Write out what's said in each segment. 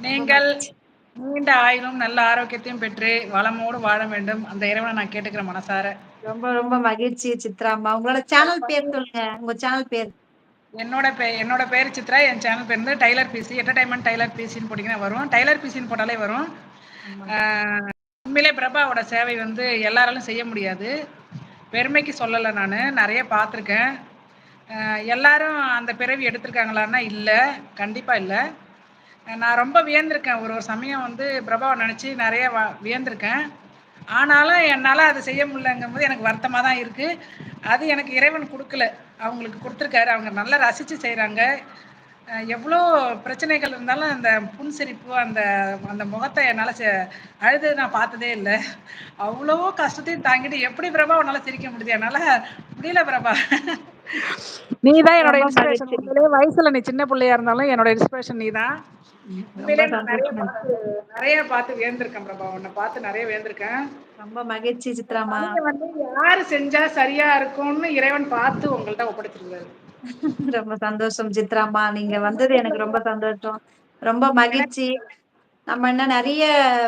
நீங்கள். நீண்ட ஆயுளும், நல்ல ஆரோக்கியத்தையும் பெற்று வளமோடு வாழ வேண்டும். அந்த இறைவன நான் கேட்டுக்கிறேன் மனசார. ரொம்ப ரொம்ப மகிழ்ச்சி சித்ராம்மா. உங்களோட சேனல் பேர் சொல்லுங்க. உங்க சேனல் பேர். என்னோட பெ என்னோட பேரு சித்ரா. என் சேனல் பேர் வந்து டைலர் பிசி. என்டர்டெயின்மென்ட் டைலர் பிசின்னு போட்டீங்கன்னா வரும். டைலர் பிசின்னு போட்டாலே வரும். உண்மையிலே பிரபாவோட சேவை வந்து எல்லாராலும் செய்ய முடியாது. பெருமைக்கு சொல்லல நானு. நெறைய பார்த்துருக்கேன். எல்லாரும் அந்த பிறவி எடுத்திருக்காங்களான்னா இல்ல. கண்டிப்பா இல்ல. நான் ரொம்ப வியந்திருக்கேன். ஒரு ஒரு சமயம் வந்து பிரபாவ நினச்சி நிறைய வா வியந்திருக்கேன். ஆனாலும் என்னால் அதை செய்ய முடியலங்கும்போது எனக்கு வருத்தமாக தான் இருக்குது அது எனக்கு இறைவன் கொடுக்கல அவங்களுக்கு கொடுத்துருக்காரு அவங்க நல்லா ரசிச்சு செய்கிறாங்க எவ்வளோ பிரச்சனைகள் இருந்தாலும் அந்த புன்சிரிப்பு, அந்த அந்த முகத்தை என்னால் செ அழுது நான் பார்த்ததே இல்லை அவ்வளோ கஷ்டத்தையும் தாங்கிட்டு எப்படி பிரபா உன்னால் சிரிக்க முடியுது? என்னால் முடியல பிரபா. நீ தான் என்னோட இன்ஸ்பிரேஷன். வயசுல நீ சின்ன பிள்ளையா இருந்தாலும் என்னோட இன்ஸ்பிரேஷன் நீ தான். ம். ரொம்ப உண்மையிலேயே நான் நெறைய. பார்த்து வியந்திருக்கேன் பிரபா. உன்ன பார்த்து நெறைய வியந்திருக்கேன். ரொம்ப மகிழ்ச்சி. பணிய வந்து யாரு செஞ்சா சரியா இருக்கும்னு இறைவன் பார்த்து உங்கள்ட்ட ஒப்படைச்சிருக்காரு. ரொம்ப சந்தோஷம் சித்ராம்மா. நீங்க வந்தது எனக்கு ரொம்ப சந்தோஷம். ரொம்ப மகிழ்ச்சி. நம்ம என்ன நிறைய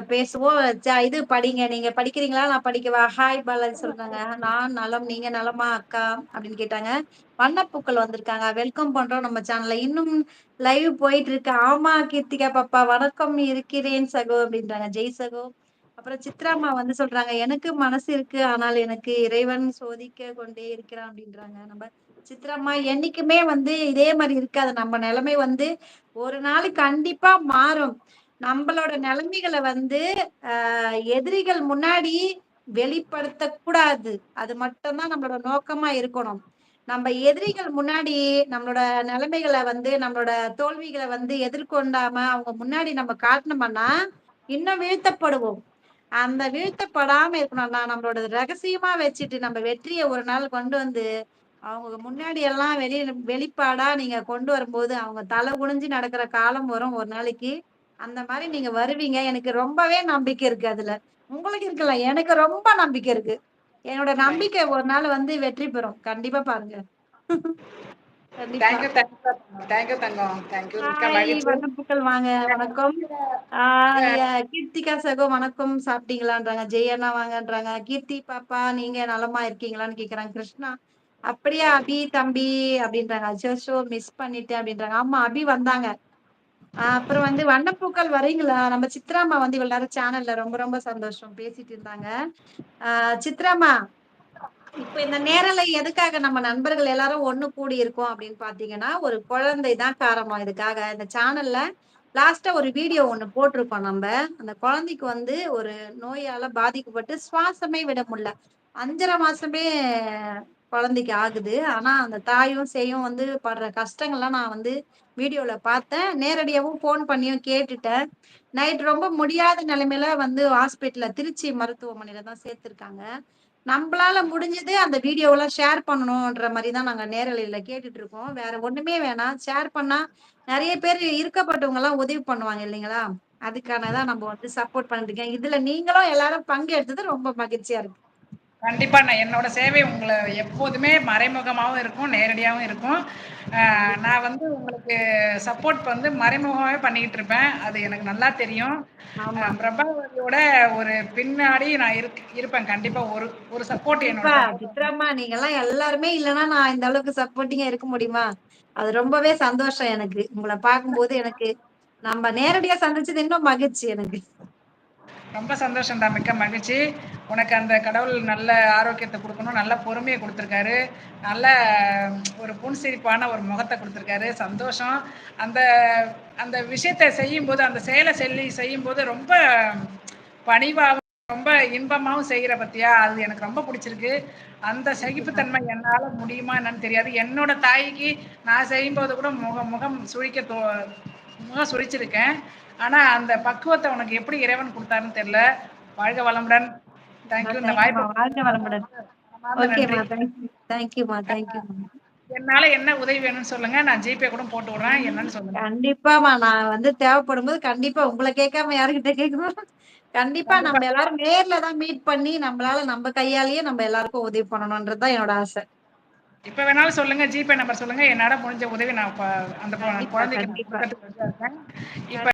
பேசுவோம். இது படிங்க. நீங்க படிக்கிறீங்களா? நான் படிக்கவா? ஹாய் பாலாஜி சொல்றாங்க. நான் நலம். நீங்க நலமா அக்கா? அப்படின்னு கேட்டாங்க. வண்ணப்பூக்கள் வந்திருக்காங்க. வெல்கம் பண்றோம் நம்ம சேனல்ல. இன்னும் லைவ் போயிட்டு இருக்கு. ஆமா கீர்த்திகா பாப்பா. வணக்கம் இருக்கிறேன் சகோ அப்படின்றாங்க. ஜெய் சகோ. அப்புறம் சித்ராமா வந்து சொல்றாங்க. எனக்கு மனசு இருக்கு. ஆனால் எனக்கு இறைவன் சோதிக்க கொண்டே இருக்கிறான் அப்படின்றாங்க. நம்ம சித்ராமா என்னைக்குமே வந்து இதே மாதிரி இருக்காது. நம்ம நிலைமை வந்து ஒரு நாள் கண்டிப்பா மாறும். நம்மளோட நிலைமைகளை வந்து எதிரிகள் முன்னாடி வெளிப்படுத்த கூடாது. அது மட்டும் தான் நம்மளோட நோக்கமா இருக்கணும். நம்ம எதிரிகள் முன்னாடி நம்மளோட நிலைமைகளை வந்து, நம்மளோட தோல்விகளை வந்து எதிர்கொண்டாம அவங்க முன்னாடி நம்ம காட்டுனோம்னா, இன்னும் வீழ்த்தப்படுவோம். அந்த வீழ்த்தப்படாம இருக்கணும்னா, நம்மளோட ரகசியமா வச்சுட்டு நம்ம வெற்றியை ஒரு நாள் கொண்டு வந்து, அவங்க முன்னாடி எல்லாம் வெளி வெளிப்பாடா நீங்க கொண்டு வரும்போது, அவங்க தலை குனிஞ்சு நடக்கிற காலம் வரும் ஒரு நாளைக்கு. அந்த மாரி நீங்க வருவீங்க. எனக்கு ரொம்பவே நம்பிக்கை இருக்கு அதுல. உங்களுக்கு இருக்குல்ல, எனக்கு ரொம்ப நம்பிக்கை இருக்கு. என்னோட நம்பிக்கை ஒரு நாள் வந்து வெற்றி பெறும். கண்டிப்பா பாருங்க. வணக்கம். கீர்த்திகா சகோ வணக்கம். சாப்பிட்டீங்களான்றாங்க. ஜெய் அண்ணா வாங்கன்றாங்க. கீர்த்தி பாப்பா நீங்க நலமா இருக்கீங்களான்னு கேட்கறாங்க. கிருஷ்ணா அப்படியா அபி தம்பி அப்படின்றாங்க. அச்சச்சோ மிஸ் பண்ணிட்டேன் அப்படின்றாங்க. ஆமா அபி வந்தாங்க. அப்புறம் வந்து வண்ணப்பூக்கள் வரீங்களா? நம்ம சித்ராமா வந்து இவ்வளவு நேரம் சேனல்ல ரொம்ப ரொம்ப சந்தோஷம். பேசிட்டு இருந்தாங்க. சித்ராமா சித்ராம்மா இப்ப இந்த நேரல எதுக்காக நம்ம நண்பர்கள் எல்லாரும் ஒண்ணு கூடி இருக்கோம் அப்படின்னு பாத்தீங்கன்னா ஒரு குழந்தை தான் காரணம் இதுக்காக. இந்த சேனல்ல லாஸ்டா ஒரு வீடியோ ஒண்ணு போட்டிருக்கோம் நம்ம அந்த குழந்தைக்கு வந்து ஒரு நோயால பாதிக்கப்பட்டு சுவாசமே விட முடியல. 5 1/2 மாசமே குழந்தைக்கு ஆகுது. ஆனா அந்த தாயும், சேயும் வந்து படுற கஷ்டங்கள்லாம் நான் வந்து வீடியோல பார்த்தேன். நேரடியாகவும் ஃபோன் பண்ணியும் கேட்டுட்டேன். நைட் ரொம்ப முடியாத நிலைமையில வந்து ஹாஸ்பிட்டல்ல திருச்சி மருத்துவமனையில தான் சேர்த்துருக்காங்க. நம்மளால முடிஞ்சது அந்த வீடியோவெல்லாம் ஷேர் பண்ணணுன்ற மாதிரி தான் நாங்க நேரலையில கேட்டுட்டு இருக்கோம். வேற ஒண்ணுமே வேணாம். ஷேர் பண்ணா நிறைய பேர் இருக்கப்பட்டவங்கலாம் உதவி பண்ணுவாங்க இல்லைங்களா? அதுக்கானதான் நம்ம வந்து சப்போர்ட் பண்ணிட்டு இருக்கேன். இதுல நீங்களும் எல்லாரும் பங்கெடுத்தது ரொம்ப மகிழ்ச்சியா இருக்கு. கண்டிப்பா நான் என்னோட சேவை உங்கள எப்போதுமே மறைமுகமாவும் இருக்கும், நேரடியாவும் இருக்கும். நான் வந்து உங்களுக்கு சப்போர்ட் வந்து மறைமுகமாவே பண்ணிக்கிட்டு இருப்பேன். அது எனக்கு நல்லா தெரியும். பிரபாவதியோட ஒரு பின்னாடி நான் இருக் இருப்பேன். கண்டிப்பா ஒரு ஒரு சப்போர்ட் என்னோட. சப்போர்ட் சித்ராம்மா நீங்கலாம் எல்லாருமே இல்லன்னா நான் இந்த அளவுக்கு சப்போர்ட்டிங்கா இருக்க முடியுமா? அது ரொம்பவே சந்தோஷம் எனக்கு. உங்கள பார்க்கும்போது எனக்கு நம்ம நேரடியா சந்திச்சது இன்னும் மகிழ்ச்சி எனக்கு. ரொம்ப சந்தோஷம்டா. மிக்க மகிழ்ச்சி. உனக்கு அந்த கடவுள் நல்ல ஆரோக்கியத்தை கொடுக்கணும் நல்ல பொறுமையை கொடுத்துருக்காரு நல்ல ஒரு புன்சிரிப்பான ஒரு முகத்தை கொடுத்துருக்காரு சந்தோஷம். அந்த அந்த விஷயத்த செய்யும்போது, அந்த செயலை செல்லி செய்யும்போது ரொம்ப பணிவாகவும் ரொம்ப இன்பமாகவும் செய்கிற பத்தியா அது எனக்கு ரொம்ப பிடிச்சிருக்கு அந்த சகிப்புத்தன்மை என்னால் முடியுமா என்னன்னு தெரியாது. என்னோட தாய்க்கு நான் செய்யும்போது கூட முகம் முகம் சுழிக்க தோ முகம் சுழிச்சிருக்கேன். ஆனா அந்த பக்குவத்த உனக்கு எப்படி இறைவன் குடுத்தாருன்னு தெரியல. வாழ்க வளமுடன். Thank ah you. இந்த. வாய்ப்ப வாழ்க வளமுடன். என்னால என்ன உதவி வேணும்னு சொல்லுங்க. நான் ஜிபே கூட போட்டு விடுறேன். என்னன்னு சொல்லுங்க. கண்டிப்பாம்மா. நான் வந்து தேவைப்படும்போது கண்டிப்பா உங்கள கேட்காம யார்கிட்ட கேட்கணும்? கண்டிப்பா. நம்ம எல்லாரும் நேர்ல தான் மீட் பண்ணி நம்மளால நம்ம கையாலேயே நம்ம எல்லாருக்கும் உதவி பண்ணணும்ன்றது தான் என்னோட ஆசை. இப்ப வேணாலும் சொல்லுங்க. ஜிபே நம்பர் சொல்லுங்க. என்னால முடிஞ்ச உதவி நான் அந்த குழந்தைக்கு. இப்ப